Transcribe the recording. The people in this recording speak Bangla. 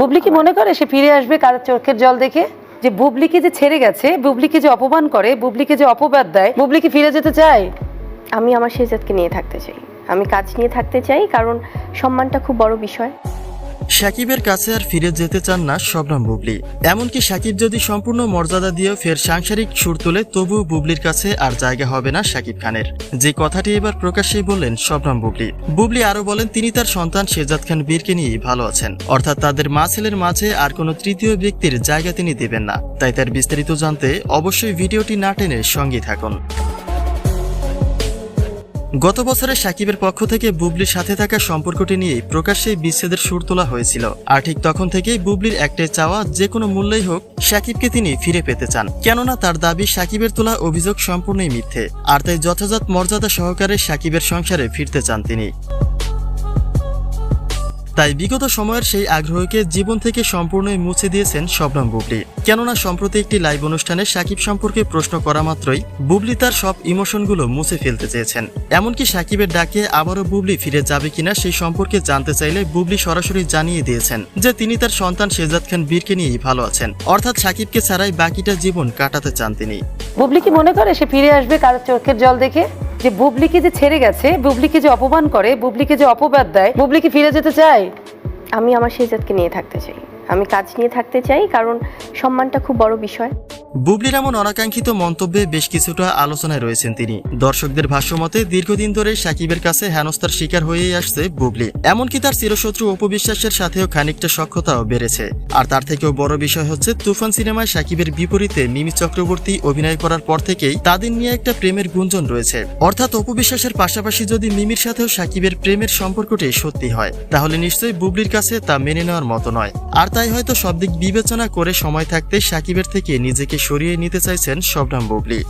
বুবলি কি মনে করে সে ফিরে আসবে কার চোখের জল দেখে? যে বুবলিকে যে ছেড়ে গেছে বুবলিকে যে অপমান করে বুবলিকে যে অপবাদ দেয় বুবলি কি ফিরে যেতে চায়? আমি আমার শেজাদকে নিয়ে থাকতে চাই। আমি কাজ নিয়ে থাকতে চাই কারণ সম্মানটা খুব বড় বিষয়। সাকিবের কাছে আর ফিরে যেতে চান না শবনম বুবলি। এমনকি সাকিব যদি সম্পূর্ণ মর্যাদা দিয়েও ফের সাংসারিক সুর তোলে, তবুও বুবলির কাছে আর জায়গা হবে না সাকিব খানের। যে কথাটি এবার প্রকাশ্যেই বললেন শবনম বুবলি। বুবলি আরও বলেন, তিনি তার সন্তান শেজাদ খান বীরকে নিয়েই ভালো আছেন। অর্থাৎ তাদের মা ছেলের মাঝে আর কোনো তৃতীয় ব্যক্তির জায়গা তিনি দেবেন না। তাই তার বিস্তারিত জানতে অবশ্যই ভিডিওটি না টেনে সঙ্গেই থাকুন। গত বছরে সাকিবের পক্ষ থেকে বুবলির সাথে থাকা সম্পর্কটি নিয়ে প্রকাশ্যে বিচ্ছেদের সুর তোলা হয়েছিল। আর ঠিক তখন থেকেই বুবলির একটাই চাওয়া, যে কোনো মূল্যেই হোক, সাকিবকে তিনি ফিরে পেতে চান। কেননা তার দাবি, সাকিবের তোলা অভিযোগ সম্পূর্ণই মিথ্যে। আর তাই যথাযথ মর্যাদা সহকারে সাকিবের সংসারে ফিরতে চান তিনি। তাই বিগত সময়ের সেই আগ্রহকে জীবন থেকে সম্পূর্ণই মুছে দিয়েছেন শবনম বুবলি। কেননা সম্প্রতি একটি লাইভ অনুষ্ঠানে সাকিব সম্পর্কে প্রশ্ন করা মাত্রই বুবলি তার সব ইমোশনগুলো মুছে ফেলতে চেয়েছেন। এমনকি সাকিবের ডাকে আবারও বুবলি ফিরে যাবে কিনা সেই সম্পর্কে জানতে চাইলে বুবলি সরাসরি জানিয়ে দিয়েছেন যে তিনি তার সন্তান শেজাদ খান বীরকে নিয়েই ভালো আছেন। অর্থাৎ সাকিবকে ছাড়াই বাকিটা জীবন কাটাতে চান তিনি। বুবলি কি মনে করে সে ফিরে আসবে কার চোখের জল দেখে? যে বুবলিকে যে ছেড়ে গেছে, বুবলিকে যে অপমান করে, বুবলিকে যে অপবাদ দেয়, বুবলিকে ফিরে যেতে চায়? আমি আমার শেজাদকে নিয়ে থাকতে চাই। আমি কাজ নিয়ে থাকতে চাই, কারণ সম্মানটা খুব বড় বিষয়। বুবলির এমন অনাকাঙ্ক্ষিত মন্তব্যে বেশ কিছুটা আলোচনায় রয়েছেন তিনি। দর্শকদের ভাষ্যমতে দীর্ঘদিন ধরে সাকিবের কাছে হেনস্থার শিকার হয়েই আসছে বুবলি। এমনকি তার চিরশত্রু অপবিশ্বাসের সাথেও খানিকটা সক্ষতাও বেড়েছে। আর তার থেকেও বড় বিষয় হচ্ছে, তুফান সিনেমায় সাকিবের বিপরীতে মিমি চক্রবর্তী অভিনয় করার পর থেকেই তাদের নিয়ে একটা প্রেমের গুঞ্জন রয়েছে। অর্থাৎ অপবিশ্বাসের পাশাপাশি যদি মিমির সাথেও সাকিবের প্রেমের সম্পর্কটি সত্যি হয়, তাহলে নিশ্চয়ই বুবলির কাছে তা মেনে নেওয়ার মতো নয়। আর তাই হয়তো সব দিক বিবেচনা করে সময় থাকতে সাকিবের থেকে নিজেকে সরিয়ে নিতে চাইছেন শবনাম বুবলি।